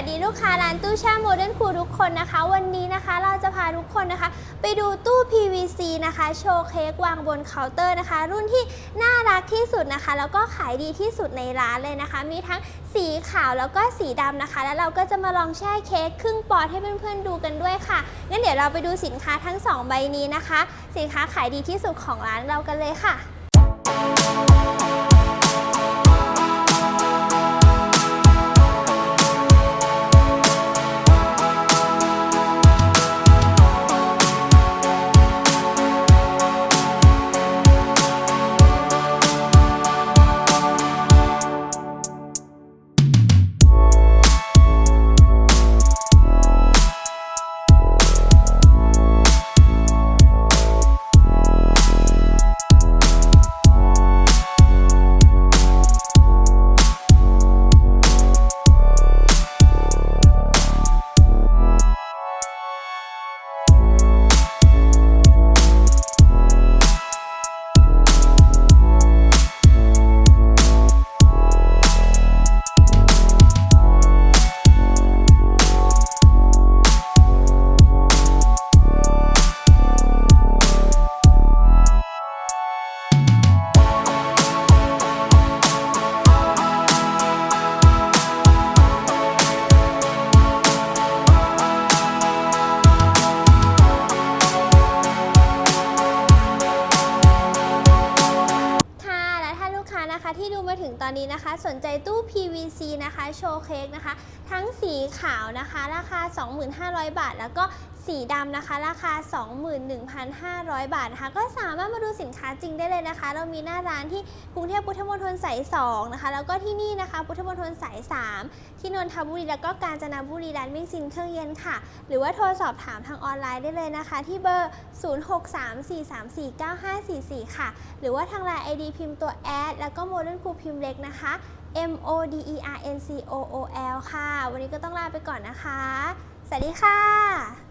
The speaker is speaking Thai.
วัสดีลูกค้าร้านตู้แช่โมเดิร์นคูทุกคนนะคะ วันนี้นะคะเราจะพาทุกคนนะคะ ไปดูตู้ PVC นะคะ โชว์เค้กวางบนเคาน์เตอร์นะคะ รุ่นที่น่ารักที่สุดนะคะ แล้วก็ขายดีที่สุดในร้านเลยนะคะ มีทั้งสีขาวแล้วก็สีดำนะคะ แล้วเราก็จะมาลองแช่เค้กครึ่งปอนด์ให้เพื่อนๆดูกันด้วยค่ะงั้นเดี๋ยวเราไปดูสินค้าทั้งสองใบนี้นะคะ สินค้าขายดีที่สุดของร้านเรากันเลยค่ะค่ะ ค้านะคะที่ดูมาถึงตอนนี้นะคะ สนใจตู้ PVC นะคะโชว์เค้กนะคะ ทั้งสีขาวนะคะ ราคา 25,000 บาท แล้วก็สีดำนะคะ ราคา 21,500 บาทนะคะ ก็สามารถมาดูสินค้าจริงได้เลยนะคะ เรามีหน้าร้านที่กรุงเทพพุทธมณฑลสาย2นะคะ แล้วก็ที่นี่นะคะ พุทธมณฑลสาย 3 ที่นนทบุรี แล้วก็กาญจนบุรีร้านมิ่งซินเครื่องเย็นค่ะ หรือว่าโทรสอบถามทางออนไลน์ได้เลยนะคะ ที่เบอร์ 0634349544 ค่ะ หรือว่าทางไลน์ ID พิมพ์ตัวแอดแล้วก็โมเดิร์นคูพิมพ์เล็กนะคะ M O D E R N C O O L ค่ะ วันนี้ก็ต้องลาไปก่อนนะคะ สวัสดีค่ะ